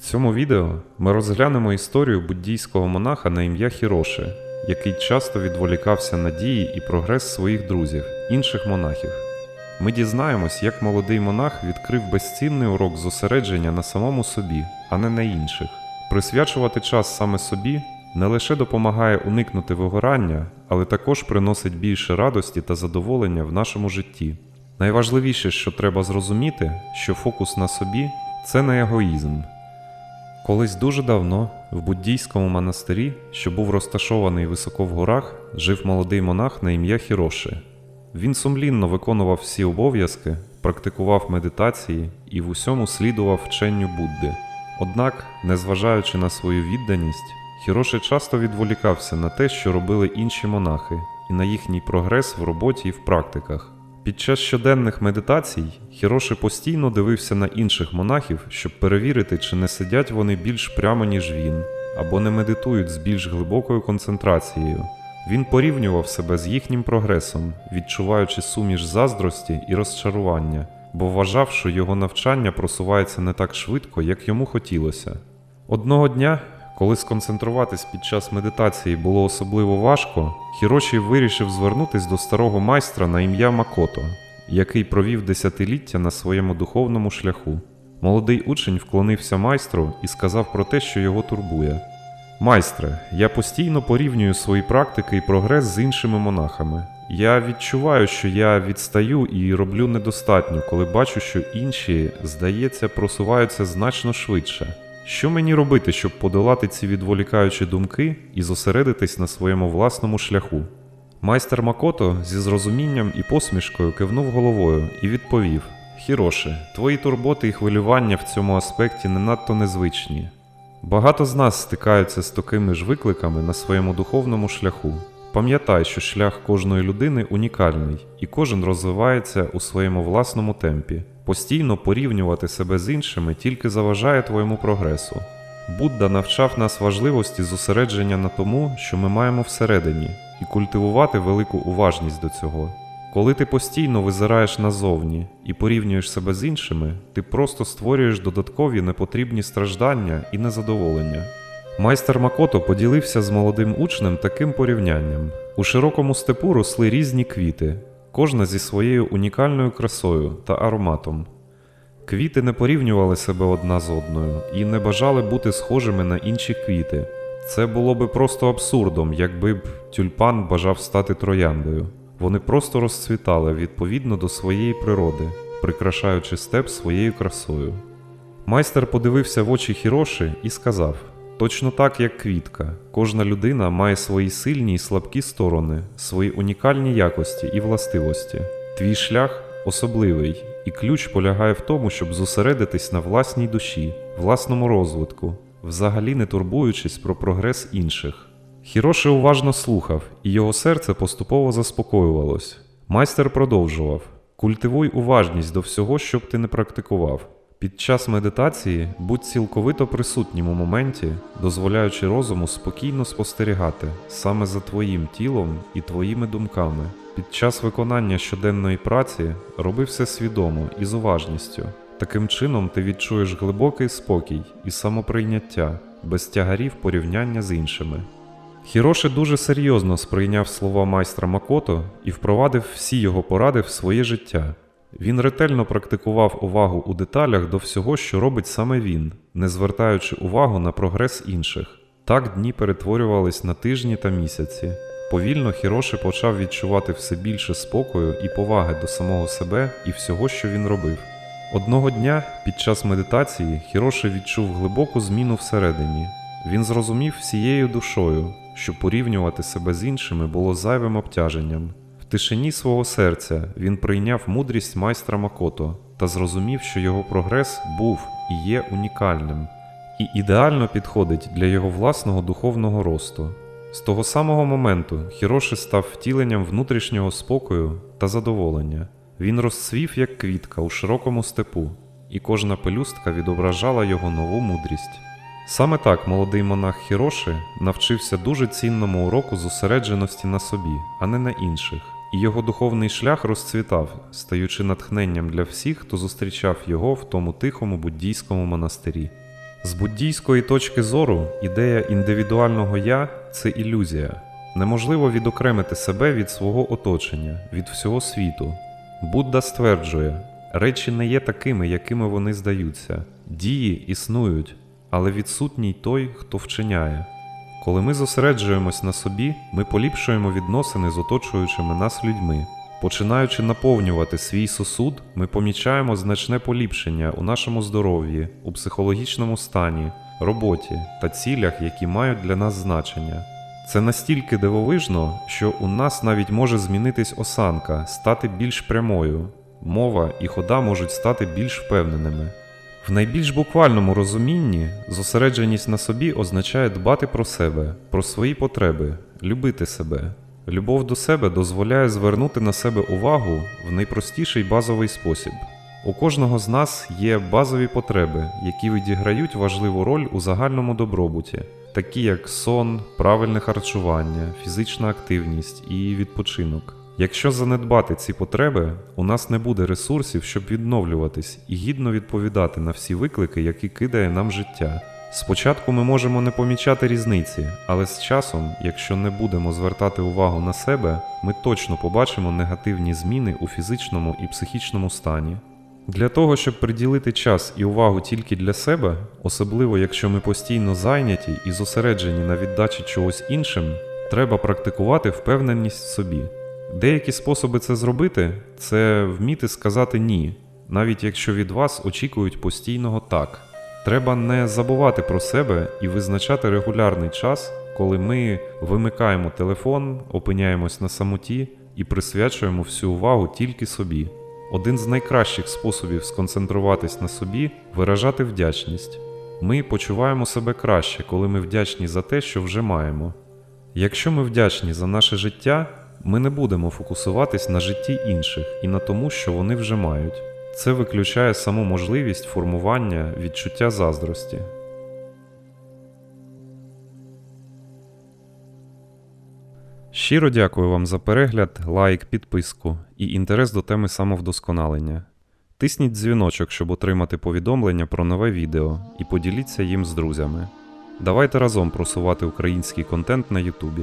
В цьому відео ми розглянемо історію буддійського монаха на ім'я Хіроши, який часто відволікався на дії і прогрес своїх друзів, інших монахів. Ми дізнаємось, як молодий монах відкрив безцінний урок зосередження на самому собі, а не на інших. Присвячувати час саме собі не лише допомагає уникнути вигорання, але також приносить більше радості та задоволення в нашому житті. Найважливіше, що треба зрозуміти, що фокус на собі це не егоїзм. Колись дуже давно в буддійському монастирі, що був розташований високо в горах, жив молодий монах на ім'я Хіроши. Він сумлінно виконував всі обов'язки, практикував медитації і в усьому слідував вченню Будди. Однак, незважаючи на свою відданість, Хіроши часто відволікався на те, що робили інші монахи, і на їхній прогрес в роботі і в практиках. Під час щоденних медитацій Хіроши постійно дивився на інших монахів, щоб перевірити, чи не сидять вони більш прямо, ніж він, або не медитують з більш глибокою концентрацією. Він порівнював себе з їхнім прогресом, відчуваючи суміш заздрості і розчарування, бо вважав, що його навчання просувається не так швидко, як йому хотілося. Одного дня, коли сконцентруватись під час медитації було особливо важко, Хіроші вирішив звернутись до старого майстра на ім'я Макото, який провів десятиліття на своєму духовному шляху. Молодий учень вклонився майстру і сказав про те, що його турбує. Майстре, я постійно порівнюю свої практики і прогрес з іншими монахами. Я відчуваю, що я відстаю і роблю недостатньо, коли бачу, що інші, здається, просуваються значно швидше. Що мені робити, щоб подолати ці відволікаючі думки і зосередитись на своєму власному шляху? Майстер Макото зі зрозумінням і посмішкою кивнув головою і відповів: Хіроши, твої турботи і хвилювання в цьому аспекті не надто незвичні. Багато з нас стикаються з такими ж викликами на своєму духовному шляху. Пам'ятай, що шлях кожної людини унікальний, і кожен розвивається у своєму власному темпі. Постійно порівнювати себе з іншими тільки заважає твоєму прогресу. Будда навчав нас важливості зосередження на тому, що ми маємо всередині, і культивувати велику уважність до цього. Коли ти постійно визираєш назовні і порівнюєш себе з іншими, ти просто створюєш додаткові непотрібні страждання і незадоволення. Майстер Макото поділився з молодим учнем таким порівнянням: у широкому степу росли різні квіти, кожна зі своєю унікальною красою та ароматом. Квіти не порівнювали себе одна з одною і не бажали бути схожими на інші квіти. Це було би просто абсурдом, якби б тюльпан бажав стати трояндою. Вони просто розцвітали відповідно до своєї природи, прикрашаючи степ своєю красою. Майстер подивився в очі Хіроши і сказав: точно так, як квітка, кожна людина має свої сильні і слабкі сторони, свої унікальні якості і властивості. Твій шлях особливий, і ключ полягає в тому, щоб зосередитись на власній душі, власному розвитку, взагалі не турбуючись про прогрес інших. Хіроши уважно слухав, і його серце поступово заспокоювалось. Майстер продовжував: культивуй уважність до всього, що б ти не практикував. Під час медитації будь цілковито присутнім у моменті, дозволяючи розуму спокійно спостерігати саме за твоїм тілом і твоїми думками. Під час виконання щоденної праці роби все свідомо і з уважністю. Таким чином ти відчуєш глибокий спокій і самоприйняття без тягарів порівняння з іншими. Хіроши дуже серйозно сприйняв слова майстра Макото і впровадив всі його поради в своє життя. Він ретельно практикував увагу у деталях до всього, що робить саме він, не звертаючи увагу на прогрес інших. Так дні перетворювались на тижні та місяці. Повільно Хіроши почав відчувати все більше спокою і поваги до самого себе і всього, що він робив. Одного дня, під час медитації, Хіроши відчув глибоку зміну всередині. Він зрозумів всією душою, що порівнювати себе з іншими було зайвим обтяженням. Тишині свого серця він прийняв мудрість майстра Макото та зрозумів, що його прогрес був і є унікальним, і ідеально підходить для його власного духовного росту. З того самого моменту Хіроши став втіленням внутрішнього спокою та задоволення. Він розцвів як квітка у широкому степу, і кожна пелюстка відображала його нову мудрість. Саме так молодий монах Хіроши навчився дуже цінному уроку зосередженості на собі, а не на інших, і його духовний шлях розцвітав, стаючи натхненням для всіх, хто зустрічав його в тому тихому буддійському монастирі. З буддійської точки зору ідея індивідуального я це ілюзія. Неможливо відокремити себе від свого оточення, від всього світу. Будда стверджує, речі не є такими, якими вони здаються. Дії існують, але відсутній той, хто вчиняє. Коли ми зосереджуємось на собі, ми поліпшуємо відносини з оточуючими нас людьми. Починаючи наповнювати свій сосуд, ми помічаємо значне поліпшення у нашому здоров'ї, у психологічному стані, роботі та цілях, які мають для нас значення. Це настільки дивовижно, що у нас навіть може змінитись осанка, стати більш прямою. Мова і хода можуть стати більш впевненими. В найбільш буквальному розумінні зосередженість на собі означає дбати про себе, про свої потреби, любити себе. Любов до себе дозволяє звернути на себе увагу в найпростіший базовий спосіб. У кожного з нас є базові потреби, які відіграють важливу роль у загальному добробуті, такі як сон, правильне харчування, фізична активність і відпочинок. Якщо занедбати ці потреби, у нас не буде ресурсів, щоб відновлюватись і гідно відповідати на всі виклики, які кидає нам життя. Спочатку ми можемо не помічати різниці, але з часом, якщо не будемо звертати увагу на себе, ми точно побачимо негативні зміни у фізичному і психічному стані. Для того, щоб приділити час і увагу тільки для себе, особливо якщо ми постійно зайняті і зосереджені на віддачі чогось іншим, треба практикувати впевненість в собі. Деякі способи це зробити це вміти сказати ні, навіть якщо від вас очікують постійного так. Треба не забувати про себе і визначати регулярний час, коли ми вимикаємо телефон, опиняємось на самоті і присвячуємо всю увагу тільки собі. Один з найкращих способів сконцентруватись на собі виражати вдячність. Ми почуваємо себе краще, коли ми вдячні за те, що вже маємо. Якщо ми вдячні за наше життя, ми не будемо фокусуватись на житті інших і на тому, що вони вже мають. Це виключає саму можливість формування відчуття заздрості. Щиро дякую вам за перегляд, лайк, підписку і інтерес до теми самовдосконалення. Тисніть дзвіночок, щоб отримати повідомлення про нове відео і поділіться їм з друзями. Давайте разом просувати український контент на Ютубі.